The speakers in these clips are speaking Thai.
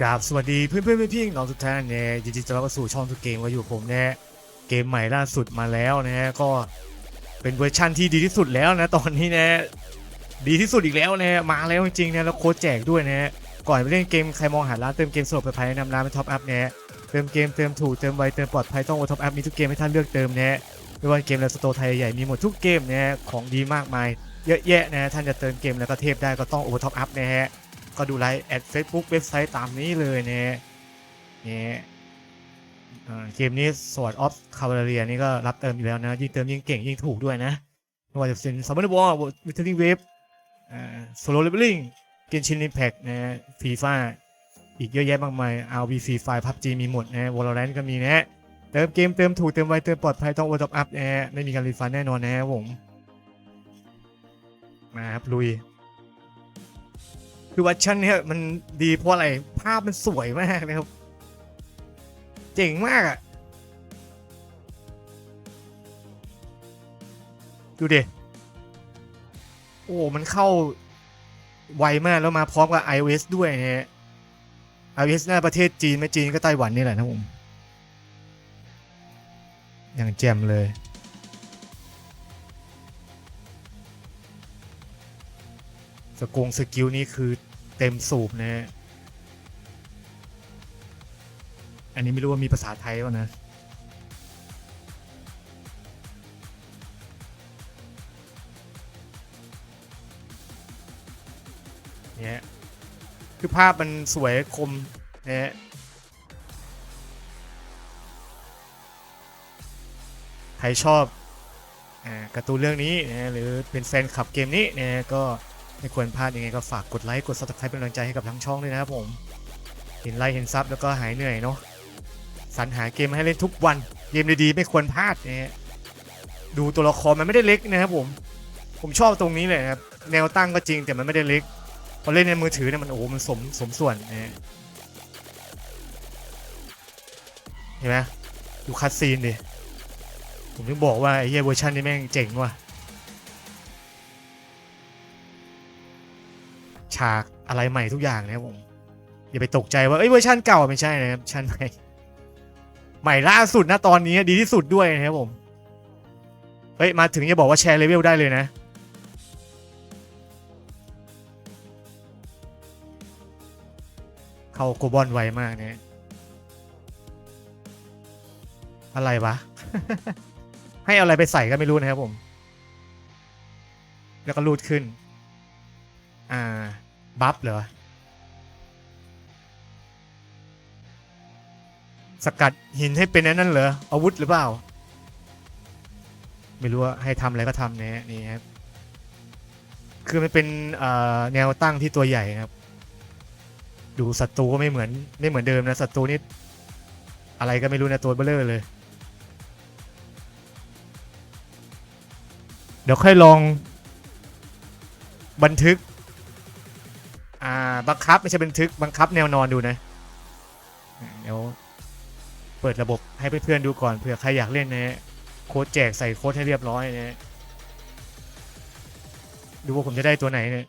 กราบสวัสดีเพื่อนเพื่อนๆพี่ๆน้องทุกท่านเนี่ยยินดีต้อนรับเข้าสู่ช่องทุกเกมก็อยู่ผมเนี่ยเกมใหม่ล่าสุดมาแล้วนะฮะก็เป็นเวอร์ชั่นที่ดีที่สุดแล้วนะตอนนี้นะดีที่สุดอีกแล้วนะมาแล้วจริงๆนะแล้วโค้ดแจกด้วยนะฮะก่อนไปเล่นเกมใครมองหาร้านเติมเกมสดไปภายในนำร้านเป็นท็อปอัพเนี่ยเติมเกมเติมถูกเติมไวเติมปลอดภัยต้องโอท็อปอัพมีทุกเกมให้ท่านเลือกเติมเนะไม่ว่าเกมและสโตร์ไทยใหญ่มีหมดทุกเกมนะของดีมากมายเยอะแยะนะท่านจะเติมเกมแล้วก็เทพได้ก็ต้องโอท็อปอัพนะฮะ ก็ดูไลฟ์แอดเฟซบุ๊กเว็บไซต์ตามนี้เลยเนี่ยเนี่ยเกมนี้สว r ออฟคา v าเรียนี่ก็รับเติมอยู่แล้วนะ ยิ่งเติมยิ่งเก่งยิ่งถูกด้วยนะไม่ว่าจะเป็นซัมเมอร์บอลวิทเทอร์เวฟโซโลเลเวลลิ่งเกนชินอิมแพกนะฟีฟ่าอีกเยอะแยะมากมาย RV ฟรีไฟพับจีมีหมดนะวอลเลนก็มีนะเติมเกมเติมถูกเติมไวเติมปลอดภัยต้องโอท็อปอัพนะฮะไม่มีการรีฟันแน่นอนนะผมมาครับลุย คือวัชันเนี้ยมันดีเพราะอะไร ภาพมันสวยมากนะครับ เจ๋งมากอะดูดิ โอ้ มันเข้าไวมากแล้วมาพร้อมกับ iOS ด้วยนะฮะ iOS หน้าประเทศจีน ไม่จีนก็ไต้หวันนี่แหละนะผม อย่างแจ่มเลย สกงสกิลนี่คือเต็มสูบนะอันนี้ไม่รู้ว่ามีภาษาไทยป่ะนะเนี่ยคือภาพมันสวยคมนะฮะใครชอบอ่าการ์ตูนเรื่องนี้นะหรือเป็นแฟนคลับเกมนี้นะก็ ไม่ควรพลาดยังไงก็ฝากกดไลค์กด subscribe เป็นกำลังใจให้กับทั้งช่องด้วยนะครับผม เห็นไลค์เห็นซับแล้วก็หายเหนื่อยเนาะสรรหาเกมให้เล่นทุกวัน เกมดีๆไม่ควรพลาดนะฮะดูตัวละครมันไม่ได้เล็กนะครับผม ผมชอบตรงนี้เลยครับแนวตั้งก็จริงแต่มันไม่ได้เล็กพอเล่นในมือถือเนี่ยมันโอ้โหมันสมสมส่วนนะฮะเห็นไหมดูคัดซีนดิผมถึงบอกว่าไอ้เหี้ยเวอร์ชันนี้แม่งเจ๋งว่ะ ฉากอะไรใหม่ทุกอย่างนะครับผมอย่าไปตกใจว่าเอ้ยเวอร์ชันเก่าไม่ใช่นะครับชันใหม่ใหม่ล่าสุดนะตอนนี้ดีที่สุดด้วยนะครับผมเฮ้ยมาถึงจะบอกว่าแชร์เลเวลได้เลยนะเข้าโกบอนไวมากเนี่ยอะไรวะ ให้อะไรไปใส่ก็ไม่รู้นะครับผม แล้วก็รูดขึ้น อ่า บัฟเหรอ สกัดหินให้เป็นอันนั้นเหรอ อาวุธหรือเปล่า ไม่รู้ว่าให้ทำอะไรก็ทำเนี่ยนี่ครับ คือมันเป็นแนวตั้งที่ตัวใหญ่นะครับ ดูศัตรูก็ไม่เหมือนไม่เหมือนเดิมนะศัตรูนี่อะไรก็ไม่รู้นะตัวเบลเลอร์เลยเดี๋ยวค่อยลองบันทึก บังคับไม่ใช่บันทึกบังคับแนวนอนดูนะเดี๋ยวเปิดระบบให้เพื่อนๆดูก่อนเผื่อใครอยากเล่นนะโค้ดแจกใส่โค้ดให้เรียบร้อยนะดูว่าผมจะได้ตัวไหนเนี่ย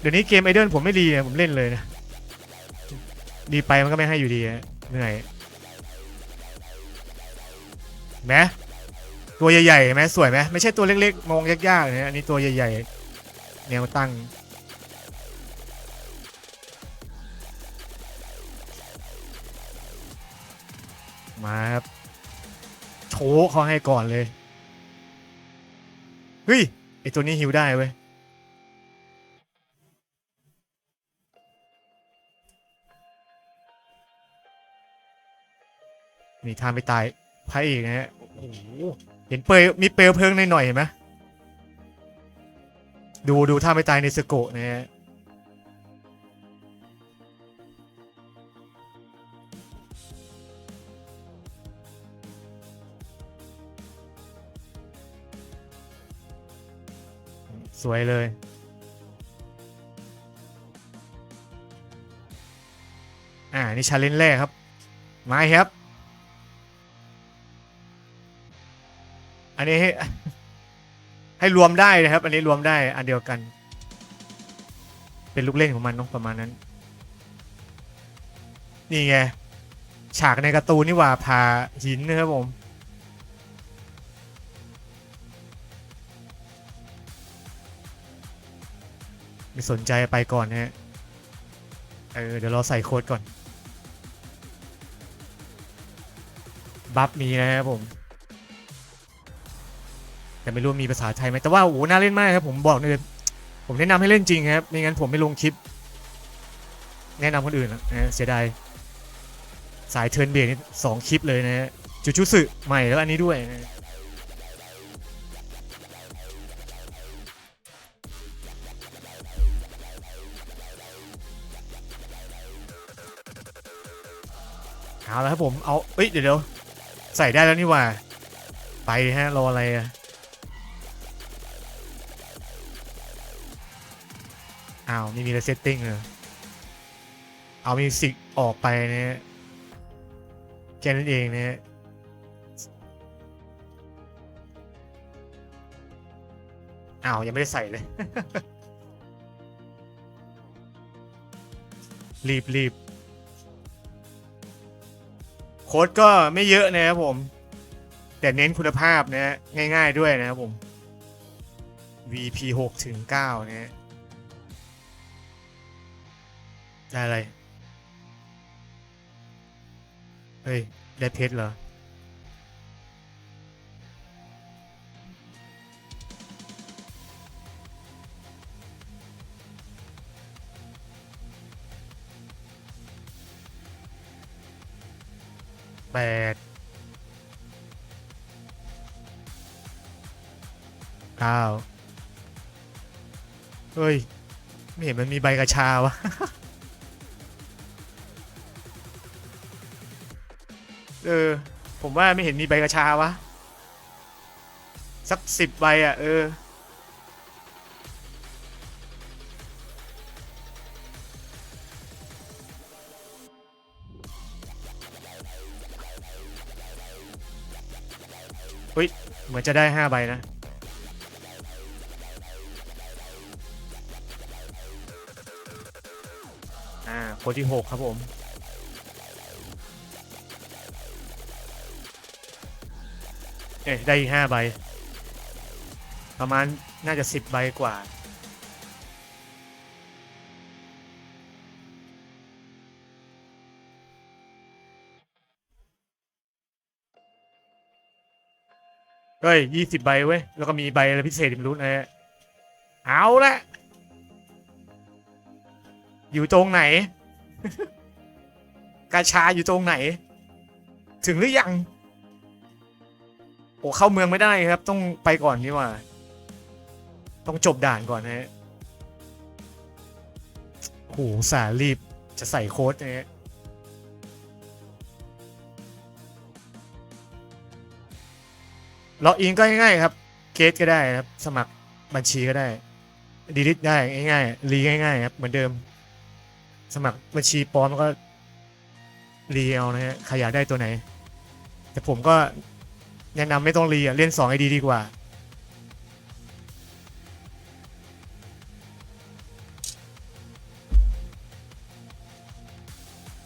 เดี๋ยวนี้เกมไอเดิลผมไม่ดีนะผมเล่นเลยนะดีไปมันก็ไม่ให้อยู่ดีเหนื่อยไหมตัวใหญ่ๆไหมสวยไหมไม่ใช่ตัวเล็กๆ มองยากๆนะอันนี้ตัวใหญ่ๆแนวตั้ง มาครับโชว์เขาให้ก่อนเลย เฮ้ย ไอตัวนี้ฮิวได้เว้ยนี่ทางไปตายพระเอกนะฮะโอ้โหเห็นเปลมีเปลวเพลิงหน่อยๆเห็นไหมดูดูท่าไม่ตายในสโกะนะฮะ สวยเลย อ่า นี่ชาเลนจ์แรกครับ มาครับ อันนี้ให้ให้รวมได้นะครับ อันนี้รวมได้อันเดียวกัน เป็นลูกเล่นของมันเนาะประมาณนั้น นี่ไง ฉากในการ์ตูนนี่ว่าผ่าหินนะครับผม ไม่สนใจไปก่อนนะฮะ เออ เดี๋ยวเราใส่โค้ดก่อน บัฟมีนะครับผม แต่ไม่รู้มีภาษาไทยไหมแต่ว่าโอ้โหน่าเล่นมากครับผมบอกเลยผมแนะนำให้เล่นจริงครับไม่งั้นผมไม่ลงคลิป แนะนำคนอื่นนะนะเสียดายสายเทิร์นเบรกนี่สองคลิปเลยนะฮะจูจูสึใหม่แล้วอันนี้ด้วยนะ เอาแล้วครับผมเอาเอ้ยเดี๋ยวเดี๋ยวใส่ได้แล้วนี่ว่า ไปฮะรออะไรอะอ้าวไม่มีอะไรเซตติ้งเลยเอามิวสิกออกไปนะฮะแค่นั้นเองนะฮะอ้าวยังไม่ได้ใส่เลย รีบรีบ ค้ดก็ไม่เยอะนะครับผม แต่เน้นคุณภาพนะฮะง่ายๆด้วยนะครับผม VP 6ถึง9นะฮะได้อะไร เฮ้ย ได้เพชรเหรอ แปดเก้าเฮ้ย ไม่เห็นมันมีใบกระชาวะเออ ผมว่าไม่เห็นมีใบกระชาวะ สักสิบใบอะ เออ เฮ้ย เหมือนจะได้ห้าใบนะ อ่าคนที่หกครับผม เอ๊ะได้อีกห้าใบ ประมาณน่าจะสิบใบกว่า เฮ้ยยี่สิบใบเว้ย แล้วก็มีใบอะไรพิเศษไม่รู้นะฮะเอาละอยู่ตรงไหน กาชาอยู่ตรงไหน ถึงหรือยัง โอ้เข้าเมืองไม่ได้ครับ ต้องไปก่อนนี่ว่า ต้องจบด่านก่อนนะฮะโหสารีบจะใส่โค้ดนะฮะ ล็อกอินก็ง่ายๆครับเกตก็ได้ครับ สมัครบัญชีก็ได้ดีลิทได้ง่ายๆรีง่ายๆครับเหมือนเดิม สมัครบัญชีปลอมแล้วก็รีเอานะฮะใครอยากได้ตัวไหน แต่ผมก็แนะนำไม่ต้องรีอะเล่น2 ID ดีดีกว่า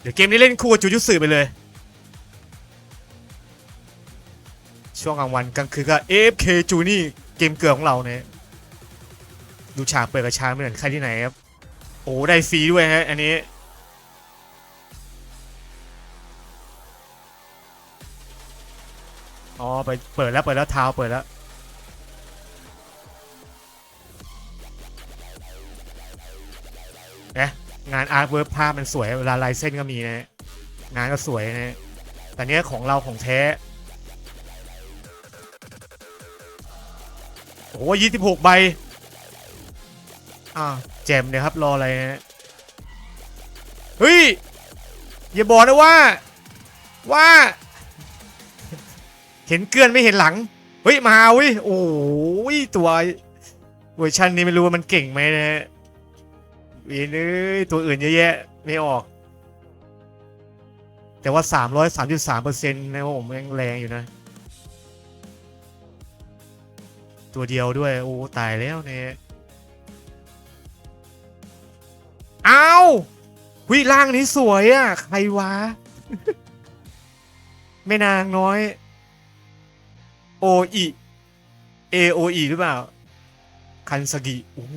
เดี๋ยวเกมนี้เล่นคู่กับจูจูสึไปเลย ช่วงกลางวันกลางคืนก็ AFK จูนี่เกมเกลือของเราเนี่ยดูฉากเปิดกระชาไม่เหมือนใครที่ไหนครับ โอ้ได้ฟรีด้วยฮะอันนี้อ๋อไปเปิดแล้วเปิดแล้วเท้าเปิดแล้วนะงานอาร์ตเวิร์ภาพมันสวยเวลาลายเส้นก็มีนะงานก็สวยนะแต่เนี้ยของเราของแท้ โอ้ยี่สิบหกใบ อ่าแจมเนี่ยครับ รออะไรนะเฮ้ย อย่าบอกนะว่า ว่า เห็นเกลือนไม่เห็นหลัง เฮ้ย มาเว้ย โอ้ยตัวเวอร์ชันนี้ไม่รู้ว่ามันเก่งไหมนะฮะวยนเอ้ยตัวอื่นเยอะแยะ ไม่ออก แต่ว่า 333%นะครับผมยังแรงอยู่นะ ตัวเดียวด้วย โอ้ ตายแล้วเนี่ยเอาวิร่างนี้สวยอะ ใครวะ แม่นางน้อย โออิเอโออิหรือเปล่า คันสกิ โอ้โห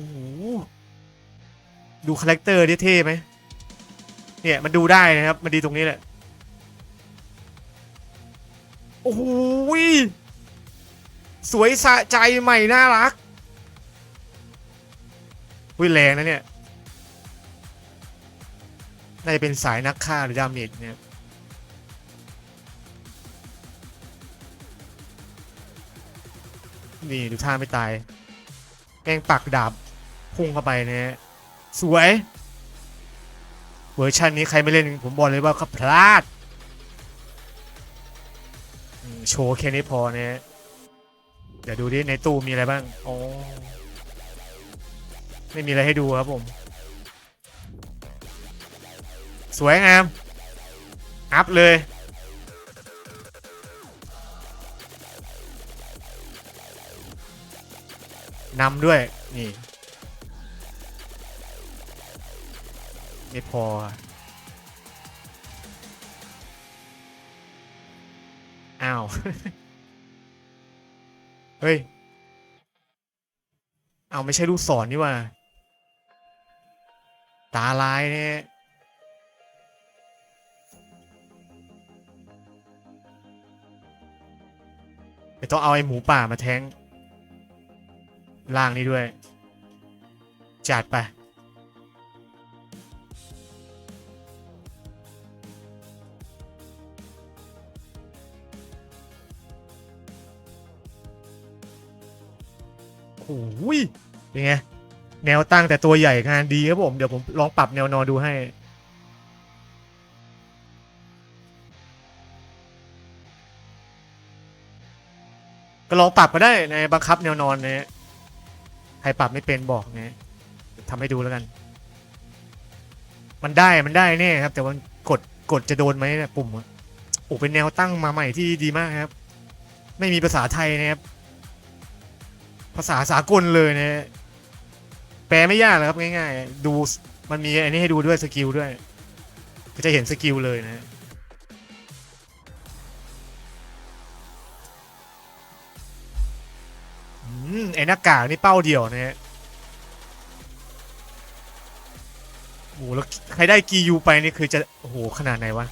ดูคาแรคเตอร์ดิเท่ไหม เนี่ย มันดูได้นะครับ มันดีตรงนี้แหละ โอ้โหย สวยสะใจใหม่น่ารักวิแรงนะเนี่ย น่าจะเป็นสายนักฆ่าหรือดาเมจเนี่ยนี่ดูท่าไม่ตายแม่งปักดาบพุ่งเข้าไปนะฮะสวย เวอร์ชันนี้ใครไม่เล่นผมบอกเลยว่าเขาพลาด โชว์แค่นี้พอนะฮะ เดี๋ยวดูดิในตู้มีอะไรบ้างอ๋อไม่มีอะไรให้ดูครับผม สวยงาม อัพเลย นำด้วย นี่ ไม่พออ้าว เฮ้ย เอาไม่ใช่ลูกศรนี่ว่า ตาลายเนี่ยไปต้องเอาไอ้หมูป่ามาแทงล่างนี้ด้วย จัดไป ยเป็นไงแนวตั้งแต่ตัวใหญ่งานดีครับผมเดี๋ยวผมลองปรับแนวนอนดูให้ก็ลองปรับก็ได้ในบังคับแนวนอนนะใครปรับไม่เป็นบอกนะทำให้ดูแล้วกัน มันได้มันได้แน่ครับ แต่ว่ากดกดจะโดนไหมเนะปุ่มอะโอ้เป็นแนวตั้งมาใหม่ที่ดีมากครับ ไม่มีภาษาไทยนะครับาษาสากลเลยนะแปลไม่ยากเลยครับง่ายๆ ดูมันมีอันนี้ให้ดูด้วยสกิลด้วย ก็จะเห็นสกิลเลยนะอไอ้หน้ากากนี่เป้าเดียวนะฮะโอ้โหแล้วใครได้กียูไปนี่คือจะโอ้โหขนาดไหนวะ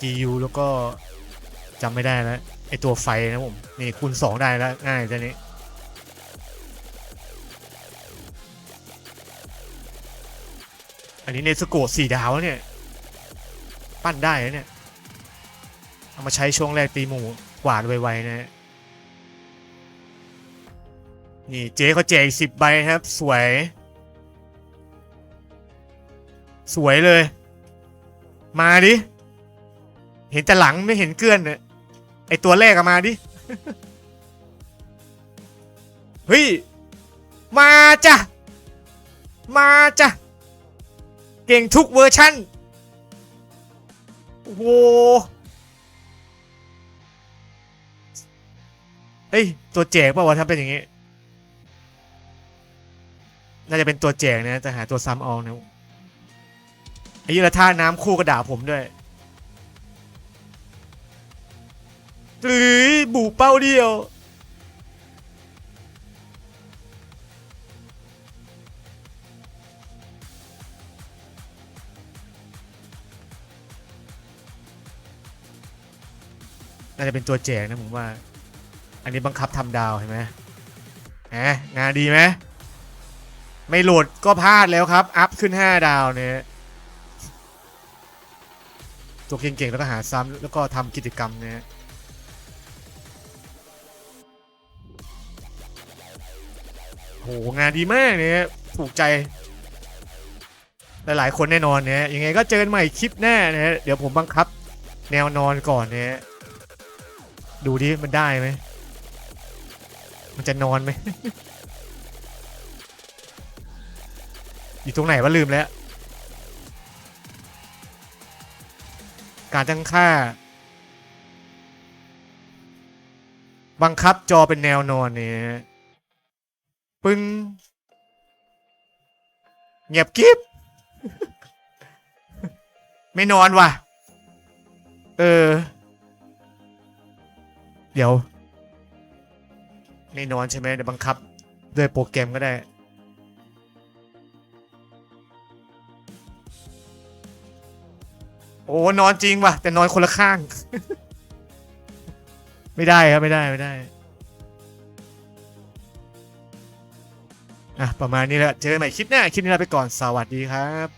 กียูแล้วก็จำไม่ได้แล้วไอตัวไฟนะผม นี่คูณสองได้แล้ว ง่ายตัวนี้ อันนี้เนสโกะสี่ดาวเนี่ย ปั้นได้เนี่ย เอามาใช้ช่วงแรกตีหมูกวาดไวๆนะฮะนี่เจ๊เขาแจกสิบใบครับ สวย สวยเลย มาดิ เห็นแต่หลังไม่เห็นเกลื่อนเนี่ยไอตัวแรกอะมาดิ เฮ้ย มาจ้ะ มาจ้ะ เก่งทุกเวอร์ชั่น โอ้โห เฮ้ย ตัวแจกป่าวะถ้าเป็นอย่างงี้ น่าจะเป็นตัวแจกนะแต่หาตัวซ้ำเอานะไอ้ยี่ละท่าน้ำคู่กระดาษผมด้วย หรือบูเป้าเดียวน่าจะเป็นตัวแจกนะผมว่า อันนี้บังคับทำดาวเห็นไหมแหมงานดีไหมไม่โหลดก็พลาดแล้วครับ อัพขึ้น 5 ดาวเนี่ย ตัวเก่งๆ แล้วก็หาซ้ำแล้วก็ทำกิจกรรมเนี่ย โหงานดีมากเนี่ยถูกใจ หลายๆ คนแน่นอนเนี่ยยังไงก็เจอกันใหม่คลิปหน้านะฮะเดี๋ยวผมบังคับ แนวนอนก่อนเนี่ยดูดิมันได้ไหมมันจะนอนไหมอยู่ตรงไหนวะลืมแล้ว การตั้งค่า บังคับจอเป็นแนวนอนเนี่ย ปึ้งเงียบกิ๊บ ไม่นอนว่ะ เออ เดี๋ยว ไม่นอนใช่ไหมเดี๋ยวบังคับ ด้วยโปรแกรมก็ได้ โอ้นอนจริงว่ะ แต่นอนคนละข้าง ไม่ได้ครับ ไม่ได้ไม่ได้ อะประมาณนี้แหละเจอกันใหม่คลิปหน้าคลิปนี้ลาไปก่อนสวัสดีครับ